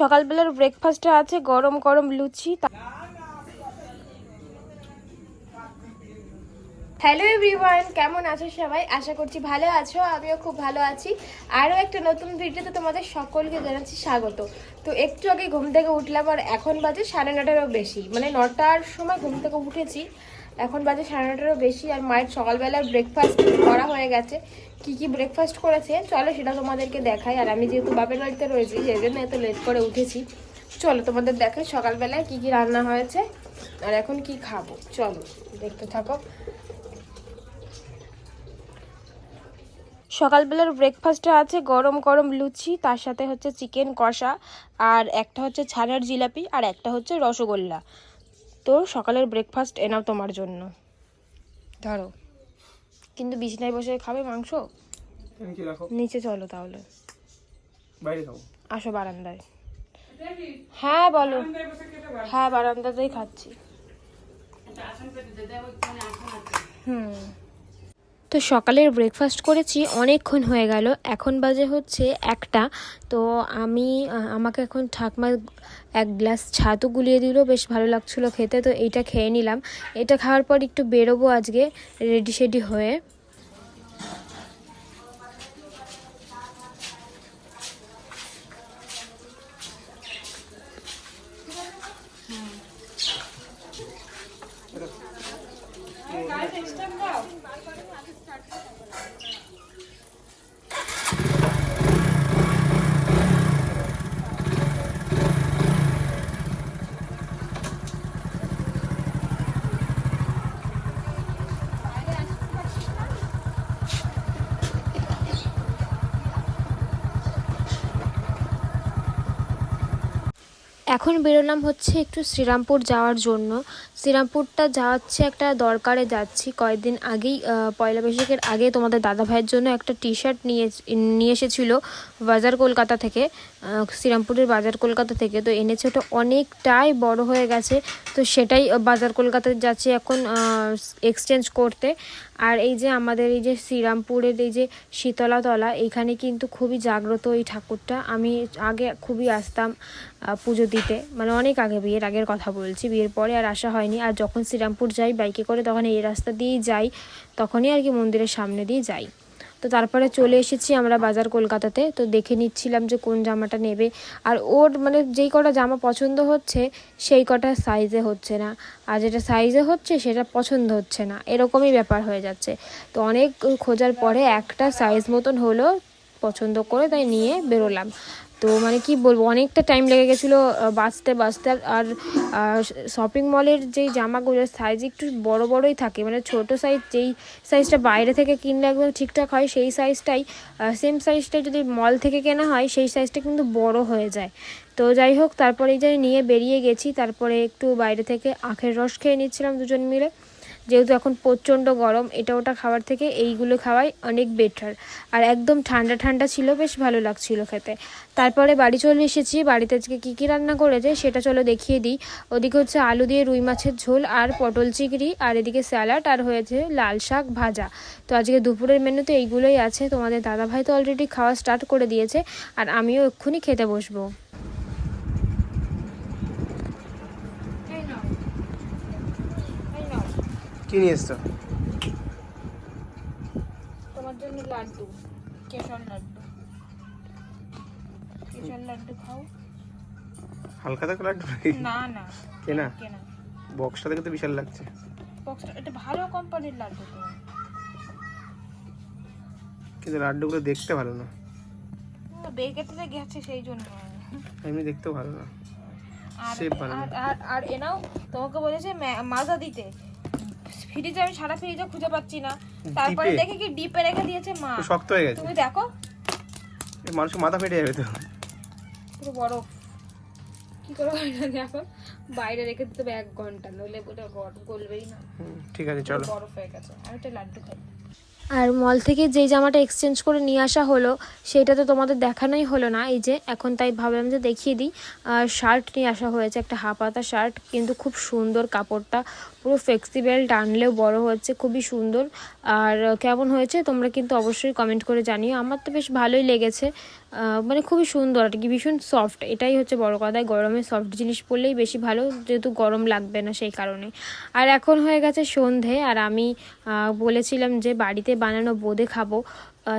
সকালবেলার ব্রেকফাস্টে আছে, গরম গরম লুচি হ্যালো এভরিওয়ান কেমন আছো সবাই? আশা করছি ভালো আছো, আমিও খুব ভালো আছি। আরও একটা নতুন ভিডিওতে তোমাদের সকলকে জানাচ্ছি স্বাগত। তো একটু আগে ঘুম থেকে উঠলাম আর এখন বাজে সাড়ে নটারও বেশি। মানে নটার সময় ঘুম থেকে উঠেছি। এখন বাজে সাড়ে নটারও বেশি আর মায়ের সকালবেলার ব্রেকফাস্ট করা হয়ে গেছে। কি কি ব্রেকফাস্ট করেছে? চলো সেটা তোমাদেরকে দেখাই। আর আমি যেহেতু বাপের বাড়িতে রয়েছি সেই জন্য এত লেট করে উঠেছি। চলো তোমাদের দেখাই সকালবেলায় কি কি রান্না হয়েছে আর এখন কি খাব। চলো, দেখতে থাকো। সকালবেলার ব্রেকফাস্টে আছে গরম গরম লুচি, তার সাথে হচ্ছে চিকেন কষা, আর একটা হচ্ছে ছানার জিলাপি, আর একটা হচ্ছে রসগোল্লা। তো সকালের ব্রেকফাস্ট এনাও তোমার জন্য। ধরো। কিন্তু বিছনায় বসে খাবে মাংস? নিচে চলো তাহলে। বাইরে খাব? আসো বারান্দায়। হ্যাঁ বলো। হ্যাঁ বারান্দাতেই খাচ্ছি। হুম। তো সকালের ব্রেকফাস্ট করেছি, অনেকক্ষণ হয়ে গেল। এখন বাজে হচ্ছে একটা। তো আমি আমাকে এখন ঠাকমা এক গ্লাস ছাতু গুলিয়ে দিল। বেশ ভালো লাগছিল খেতে, তো এইটা খেয়ে নিলাম। এটা খাওয়ার পর একটু বেরোবো আজকে রেডি সেডি হয়ে। এখন বেরোলাম হচ্ছে একটু শ্রীরামপুর যাওয়ার জন্য। শ্রীরামপুরটা যাচ্ছে একটা দরকারে যাচ্ছি। কয়েকদিন আগেই পয়লা বৈশাখের আগে তোমাদের দাদা ভাইয়ের জন্য একটা টি শার্ট নিয়ে নিয়ে এসেছিল বাজার কলকাতা থেকে। শ্রীরামপুরের বাজার কলকাতা থেকে। তো এনেছে ওটা অনেকটাই বড় হয়ে গেছে। তো সেটাই বাজার কলকাতায় যাচ্ছি এখন এক্সচেঞ্জ করতে। আর এই যে আমাদের এই যে শ্রীরামপুরের এই যে শীতলাতলা, এইখানে কিন্তু খুবই জাগ্রত এই ঠাকুরটা। আমি আগে খুবই আসতাম পুজো দিতে। মানে অনেক আগে, বিয়ের আগের কথা বলছি। বিয়ের পরে আর আসা হয়নি। আর যখন শ্রীরামপুর যাই বাইকে করে, তখন এই রাস্তা দিয়েই যাই। তখনই আর কি মন্দিরের সামনে দিয়ে যাই। তো তারপরে চলে এসেছি আমরা বাজার কলকাতাতে। তো দেখে নিচ্ছিলাম যে কোন জামাটা নেবে। আর ওর মানে যেই কটা জামা পছন্দ হচ্ছে, সেই কটা সাইজে হচ্ছে না। আর যেটা সাইজে হচ্ছে, সেটা পছন্দ হচ্ছে না। এরকমই ব্যাপার হয়ে যাচ্ছে। তো অনেক খোঁজার পরে একটা সাইজ মতন হলো পছন্দ করে তাই নিয়ে বেরোলাম। তো মানে কি বলব, অনেকটা টাইম লেগে গেছিল বাঁচতে বাঁচতে। আর শপিং মলের যেই জামাগুলো সাইজ একটু বড় বড়ই থাকে। মানে ছোট সাইজ যেই সাইজটা বাইরে থেকে কিনলে একদম ঠিকঠাক হয়, সেই সাইজটাই সেম সাইজটাই যদি মল থেকে কেনা হয়, সেই সাইজটা কিন্তু বড় হয়ে যায়। তো যাই হোক তারপরে এই যে নিয়ে বেরিয়ে গেছি। তারপরে একটু বাইরে থেকে আখের রস খেয়ে নিচ্ছিলাম দুজন মিলে। যেহেতু এখন প্রচণ্ড গরম, এটা ওটা খাওয়ার থেকে এইগুলো খাওয়াই অনেক বেটার আর একদম ঠান্ডা ঠান্ডা ছিল, বেশ ভালো লাগছিল খেতে। তারপরে বাড়ি চলে এসেছি, বাড়িতে আজকে কী কী রান্না করেছে সেটা চলো দেখিয়ে দিই। ওদিকে হচ্ছে আলু দিয়ে রুই মাছের ঝোল আর পটল চিংড়ি, আর এদিকে স্যালাড আর হয়েছে লাল শাক ভাজা। তো আজকে দুপুরের মেনুতে এইগুলোই আছে, তোমাদের দাদাভাই তো অলরেডি খাওয়া স্টার্ট করে দিয়েছে, আর আমিও এক্ষুনি খেতে বসবো। কি নিয়ে এসছো? তোমার জন্য লাড্ডু কেশর লাড্ডু। কেশর লাড্ডু খাও। হালকা থাকো লাড্ডু না না। কেনা? কেনা। বক্সটা দেখে তো বিশাল লাগছে। বক্সটা এটা ভালো কোম্পানির লাড্ডু তো। কিন্তু লাড্ডুগুলো দেখতে ভালো না। বেকেটে গেছে সেই জন্য। এমনি দেখতেও ভালো না। আর আর আর আর এনাও তোমাকে বলেছে মাজা দিতে। ফ্রিজে আমি সারা ফ্রিজে খুঁজে পাচ্ছি না। তারপরে? দেখে কি ডিপে রেখে দিয়েছে মা। তো শক্ত হয়ে গেছে। তুমি দেখো। এ মানুষের মাথা ফেটে যাবে তো। পুরো বরফ। কি করে হয় না দেখো বাইরে রেখে দিতে হবে এক ঘণ্টা নইলে বলে গরম গলবেই না। হুম, ঠিক আছে চলো। বরফ হয়ে গেছে। আমি একটা লাড্ডু খাই। আর মল থেকে যেই জামাটা এক্সচেঞ্জ করে নিয়ে আসা হলো সেটা তো তোমাদের দেখানোই হলো না। এই যে এখন তাই ভাবলাম যে দেখিয়ে দিই। আর শার্ট নিয়ে আসা হয়েছে একটা হাফ হাফাতা শার্ট কিন্তু খুব সুন্দর কাপড়টা। পুরো ফ্লেক্সিবল টানলেও বড় হচ্ছে খুবই সুন্দর। আর কেমন হয়েছে তোমরা কিন্তু অবশ্যই কমেন্ট করে জানিও। আমার তো বেশ ভালোই লেগেছে। মানে খুবই সুন্দর আর কি, ভীষণ সফট এটাই হচ্ছে বড় কথা, গরমে সফট জিনিস পরলেই বেশি ভালো, যেহেতু গরম লাগবে না সেই কারণে। আর এখন হয়ে গেছে সন্ধে, আর আমি বলেছিলাম যে বাড়িতে বানানো বোঁদে খাব।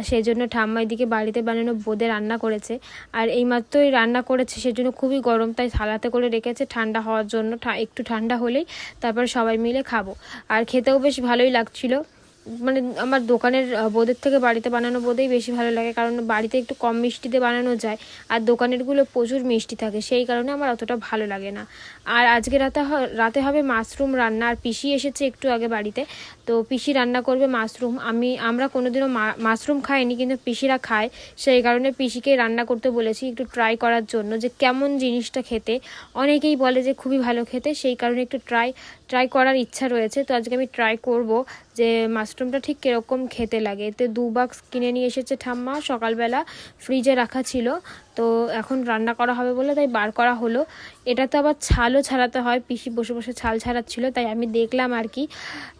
সেই জন্য ঠাম্মাই দিকে বাড়িতে বানানো বোঁদে রান্না করেছে। আর এই মাত্রই রান্না করেছে, সেজন্য খুবই গরম, তাই থালাতে করে রেখেছে ঠান্ডা হওয়ার জন্য একটু ঠান্ডা হলেই তারপর সবাই মিলে খাব। আর খেতেও বেশ ভালোই লাগছিল। মানে আমার দোকানের বোঁদের থেকে বাড়িতে বানানো বোঁদেই বেশি ভালো লাগে। কারণ বাড়িতে একটু কম মিষ্টিতে বানানো যায়, আর দোকানেরগুলো প্রচুর মিষ্টি থাকে, সেই কারণে আমার অতটা ভালো লাগে না। আর আজকে রাতে রাতে হবে মাশরুম রান্না, আর পিসি এসেছে একটু আগে বাড়িতে। তো পিসি রান্না করবে মাশরুম। আমি, আমরা কোনোদিনও মাশরুম খাইনি, কিন্তু পিসিরা খায়। সেই কারণে পিসিকে রান্না করতে বলেছি একটু ট্রাই করার জন্য যে কেমন জিনিসটা খেতে। অনেকেই বলে যে খুবই ভালো খেতে, সেই কারণে একটু ট্রাই ট্রাই করার ইচ্ছা রয়েছে। তো আজকে আমি ট্রাই করব যে মাশরুমটা ঠিক কীরকম খেতে লাগে? এতে দু বাক্স কিনে নিয়ে এসেছে ঠাম্মা, সকালবেলা ফ্রিজে রাখা ছিল। তো এখন রান্না করা হবে বলে তাই বার করা হলো। এটা তো আবার ছালও ছাড়াতে হয়, পিসি বসে বসে ছাল ছাড়াচ্ছিল, তাই আমি দেখলাম আর কি।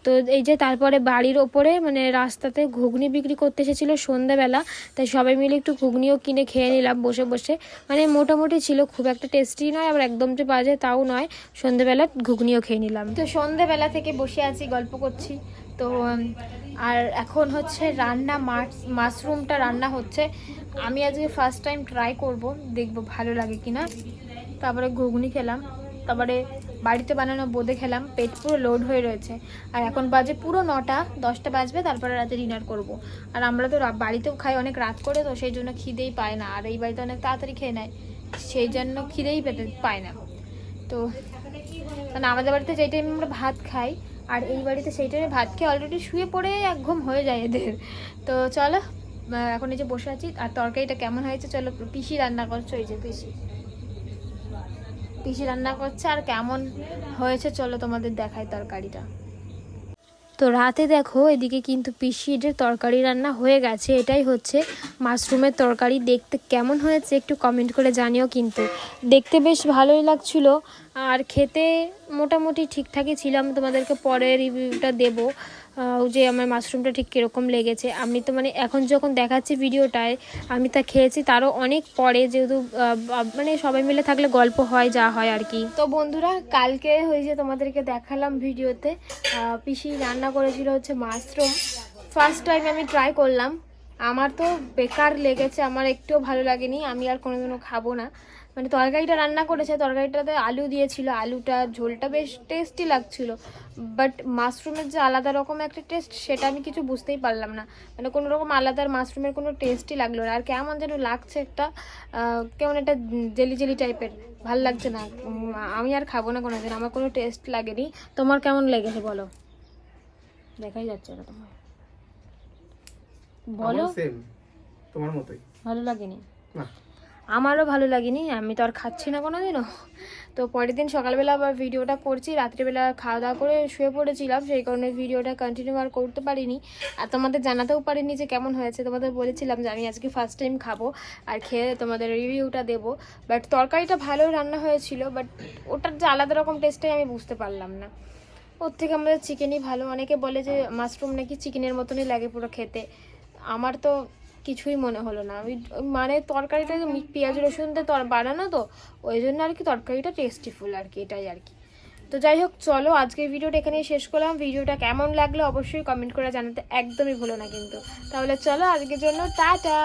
তো এই যে তারপরে বাড়ির ওপরে মানে রাস্তাতে ঘুগনি বিক্রি করতে এসেছিল সন্ধ্যাবেলা তাই সবাই মিলে একটু ঘুগনিও কিনে খেয়ে নিলাম বসে বসে। মানে মোটামুটি ছিল, খুব একটা টেস্টি নয়, আবার একদম যে বাজে তাও নয়। সন্ধ্যাবেলা ঘুগনিও খেয়ে নিলাম। তো সন্ধ্যাবেলা থেকে বসে আছি, গল্প করছি। তো আর এখন হচ্ছে রান্না মাশরুমটা রান্না হচ্ছে। আমি আজকে ফার্স্ট টাইম ট্রাই করব, দেখব ভালো লাগে কিনা। তারপরে ঘুগনি খেলাম, তারপরে বাড়িতে বানানো বোঁদে খেলাম, পেট পুরো লোড হয়ে রয়েছে। আর এখন বাজে পুরো নটা, দশটা বাজবে, তারপরে রাতে ডিনার করব। আর আমরা তো বাড়িতেও খাই অনেক রাত করে, তো সেই জন্য খিদেই পায় না। আর এই বাড়িতে অনেক তাড়াতাড়ি খেয়ে নেয়, সেই জন্য খিদেই পেতে পায় না। তো কারণ আমাদের বাড়িতে যেই টাইমে আমরা ভাত খাই আর এই বাড়িতে সেই টাইমে ভাত খেয়ে অলরেডি শুয়ে পড়ে এক ঘুম হয়ে যায় এদের। তো চলো এখন এই যে বসে আছি। আর তরকারিটা কেমন হয়েছে চলো, পিসি রান্না করছ এই যে পিসি। পিসি রান্না করছে আর কেমন হয়েছে চলো তোমাদের দেখায় তরকারিটা। তো রাতে দেখো এদিকে কিন্তু পিসির তরকারি রান্না হয়ে গেছে। এটাই হচ্ছে মাশরুমের তরকারি। দেখতে কেমন হয়েছে একটু কমেন্ট করে জানিও কিন্তু। দেখতে বেশ ভালোই লাগছিল। আর খেতে মোটামুটি ঠিকঠাকই ছিলাম। তোমাদেরকে পরে রিভিউটা দেবো। যে আমার মাশরুমটা ঠিক কীরকম লেগেছে। আমি তো মানে এখন যখন দেখাচ্ছি ভিডিওটায়, আমি তা খেয়েছি, তারও অনেক পরে যেহেতু মানে সবাই মিলে থাকলে গল্প হয়, যা হয় আর কি। তো বন্ধুরা, কালকে হয়েছে তোমাদেরকে দেখালাম ভিডিওতে পিসি রান্না করেছিল হচ্ছে মাশরুম। ফার্স্ট টাইম আমি ট্রাই করলাম। আমার তো বেকার লেগেছে, আমার একটুও ভালো লাগেনি, আমি আর কোনোদিনও খাব না। মানে তরকারিটা রান্না করেছে তরকারিটাতে আলু দিয়েছিল আলুটা ঝোলটা বেশ টেস্টি লাগছিল। বাট মাশরুমের যে আলাদা রকম একটা টেস্ট সেটা আমি কিছু বুঝতেই পারলাম না। মানে কোনো রকম আলাদা মাশরুমের কোনো টেস্টই লাগল না। আর কেমন যেন লাগছে একটা কেমন একটা জেলি জেলি টাইপের ভালো লাগছে না। আমি আর খাব না কোনো দিন আমার কোনো টেস্ট লাগেনি। তোমার কেমন লেগেছে বলো? দেখাই যাচ্ছে না তোমার। বলো। তোমার মতোই। ভালো লাগেনি? না। আমারও ভালো লাগেনি, আমি তো আর খাচ্ছি না কোনো দিনও তো পরের দিন সকালবেলা আবার ভিডিওটা করছি, রাত্রিবেলা খাওয়া দাওয়া করে শুয়ে পড়েছিলাম, সেই কারণে ভিডিওটা কন্টিনিউ আর করতে পারিনি। আর তোমাদের জানাতেও পারিনি যে কেমন হয়েছে, তোমাদের বলেছিলাম যে আমি আজকে ফার্স্ট টাইম খাব আর খেয়ে তোমাদের রিভিউটা দেবো। বাট তরকারিটা ভালো রান্না হয়েছিল বাট ওটার যে আলাদা রকম টেস্টটাই আমি বুঝতে পারলাম না। ওর থেকে আমাদের চিকেনই ভালো, অনেকে বলে যে মাশরুম নাকি চিকেনের মতনই লাগে পুরো খেতে। আমার তো কিছুই মনে হলো না। ওই মানে তরকারিটা পেঁয়াজ, রসুন তর, বানানো তো, ওই জন্য আর কি তরকারিটা টেস্টিফুল আর কি, এটাই আর কি। তো যাই হোক, চলো আজকের ভিডিওটা এখানেই শেষ করলাম। ভিডিওটা কেমন লাগল অবশ্যই কমেন্ট করে জানাতে একদমই ভুলো না কিন্তু। তাহলে চলো আজকের জন্য, টাটা!